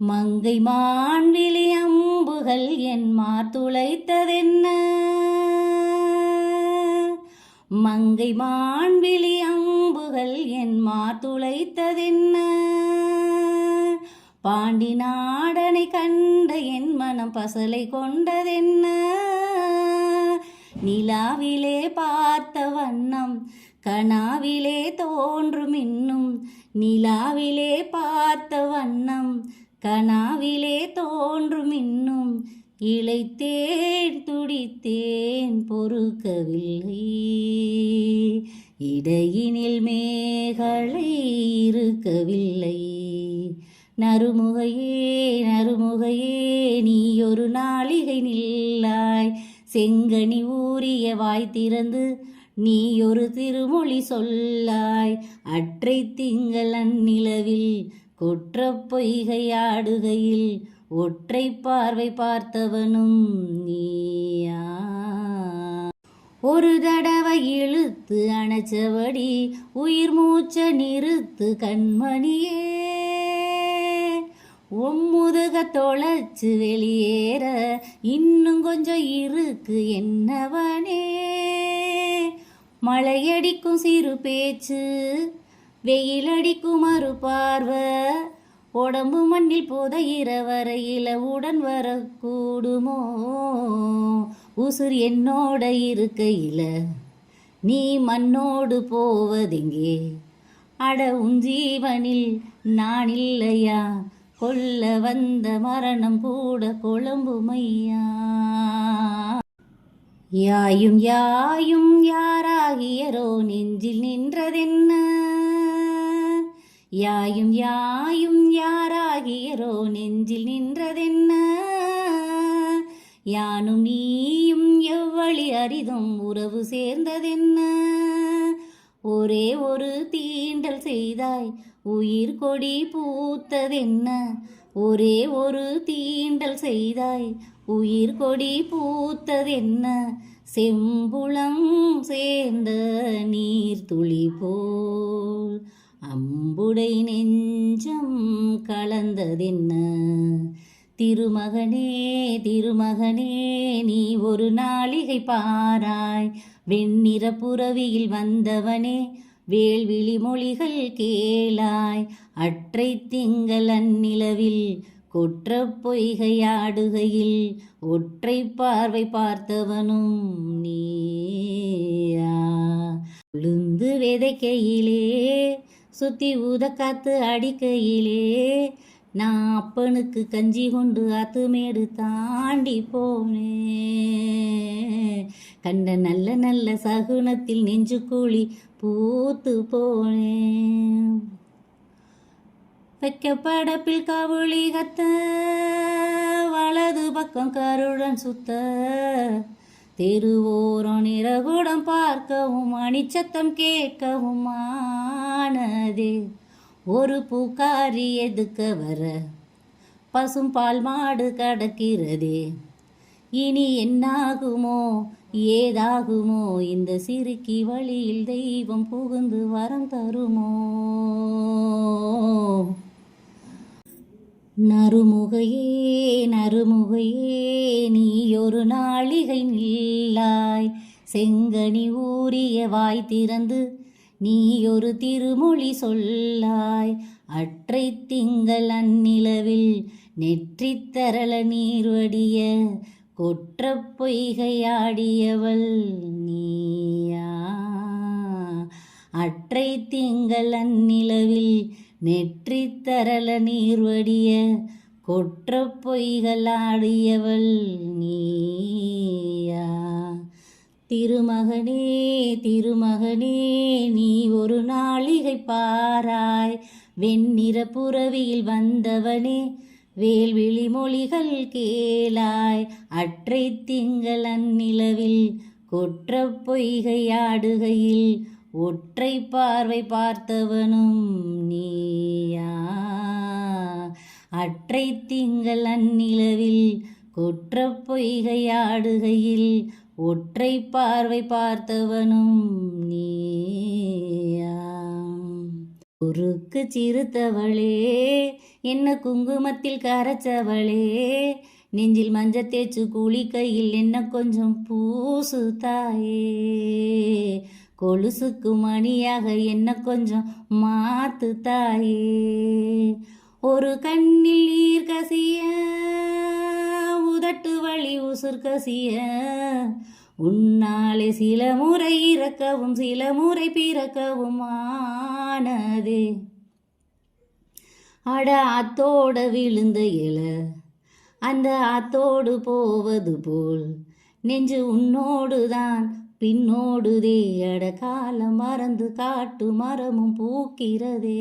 மங்கை மான்விழி அம்புகள் என் மாத்துளைத்ததென்ன மங்கை மான்விழி அம்புகள் என் மாத்துளைத்ததென்ன பாண்டி நாடனை கண்ட என் மனம் பசலை கொண்டதென்ன? நிலாவிலே பார்த்த வண்ணம் கனாவிலே தோன்றும் இன்னும் நிலாவிலே பார்த்த வண்ணம் கனாவிலே தோன்றும் இன்னும் இளைத்தேன் துடித்தேன் பொறுக்கவில்லை. இடையினில் மேகளை இருக்கவில்லை. நறுமுகையே நறுமுகையே நீ ஒரு நாளிகை நில்லாய். செங்கனி ஊறிய வாய் திறந்து நீ ஒரு திருமொழி சொல்லாய். அற்றை திங்கள் அந்நிலவில் குற்ற பொய்கையாடுகையில் ஒற்றை பார்வை பார்த்தவனும் நீயா. ஒரு தடவை இழுத்து அணைச்சபடி உயிர் மூச்ச நிறுத்து கண்மணியே. உம்முதுக தொலைச்சு வெளியேற இன்னும் கொஞ்சம் இருக்கு என்னவனே. மழையடிக்கும் சிறு பேச்சு வெயிலடிக்கும் மறு பார்வை. உடம்பு மண்ணில் புதையிற வரையில உடன் வரக்கூடுமோ? உசுர் என்னோட இருக்கையில நீ மண்ணோடு போவதெங்கே? அட உன் ஜீவனில் நான் இல்லையா? கொல்ல வந்த மரணம் கூட கொழும்புமையா யாயும் யாயும் யாராகியரோ? நெஞ்சில் நின்றதென்ன? யாயும் யாயும் யாராகியரோ நெஞ்சில் நின்றதென்ன? யானும் நீயும் எவ்வழி அரிதும் உறவு சேர்ந்ததென்ன? ஒரே ஒரு தீண்டல் செய்தாய் உயிர் கொடி பூத்ததென்ன? ஒரே ஒரு தீண்டல் செய்தாய் உயிர் கொடி பூத்ததென்ன? செம்புளம் சேர்ந்த நீர் துளி போல் அம்புடை நெஞ்சம் கலந்ததென்ன? திருமகனே திருமகனே நீ ஒரு நாளிகை பாராய். வெண்ணிற புறவியில் வந்தவனே வேள்விழி மொழிகள் கேளாய். அற்றை திங்கள் அந்நிலவில் கொற்ற பொய்கையாடுகையில் ஒற்றை பார்வை பார்த்தவனும் நீயா. உளுந்து விதைக்கையிலே சுத்தி ஊத காத்து அடிக்கையிலே நான் அப்பனுக்கு கஞ்சி கொண்டு ஆத்துமேடு தாண்டி போனேன் கண்ட நல்ல நல்ல சகுனத்தில் நெஞ்சு கூலி பூத்து போனேன் வைக்க படப்பில் கவுளி கத்த வலது பக்கம் கருடன் சுத்த தெருவோரம் நிறகுடம் பார்க்கவும் அணிச்சத்தம் கேட்கவும் ஆனதே. ஒரு பூக்காரி எதுக்க வர? பசும் பால் மாடு கடக்கிறதே. இனி என்னாகுமோ ஏதாகுமோ? இந்த சிறுக்கி வழியில் தெய்வம் புகுந்து வரம் தருமோ? நறுமுகையே நறுமுகையே நீ ஒரு நாளிகை நில்லாய். செங்கனி ஊறிய வாய் திறந்து நீ ஒரு திருமொழி சொல்லாய். அற்றை திங்கள் அந்நிலவில் நெற்றித்தரள நீர்வடிய நீர் வடிய கொற்ற பொய்கையாடியவள் நீயா. அற்றை திங்கள் அந்நிலவில் நெற்றி தரல நீர் வடிய கொற்ற பொய்களாடியவள் நீயா. திருமகனே திருமகனே நீ ஒரு நாளிகை பாராய். வெண்ணிற புறவியில் வந்தவனே வேல்விழி மொழிகள் கேளாய். அற்றை திங்கள் அந்நிலவில் கொற்ற பொய்கையாடுகையில் ஒற்றை பார்வை பார்த்தவனும் நீயா. அற்றை திங்கள் அந்நிலவில் கொற்ற பொய்கையாடுகையில் ஒற்றை பார்வை பார்த்தவனும் நீயா. உருக்கு சிறுத்தவளே என்ன குங்குமத்தில் கரைச்சவளே நெஞ்சில் மஞ்சள் தேய்ச்சு குளிக்கையில் என்ன கொஞ்சம் பூசு தாயே. கொலுசுக்கு மணியாக என்ன கொஞ்சம் மாத்து தாயே. ஒரு கண்ணில் நீர் கசிய உதட்டு வழி உசுர் கசிய. உன்னாலே சில முறை இறக்கவும் சில முறை பிறக்கவும் ஆனதே. அட ஆத்தோட விழுந்த இல அந்த அத்தோடு போவது போல். நெஞ்சு உன்னோடு தான் பின்னோடுதே அட காலம் மறந்து காட்டு மரமும் பூக்கிறதே.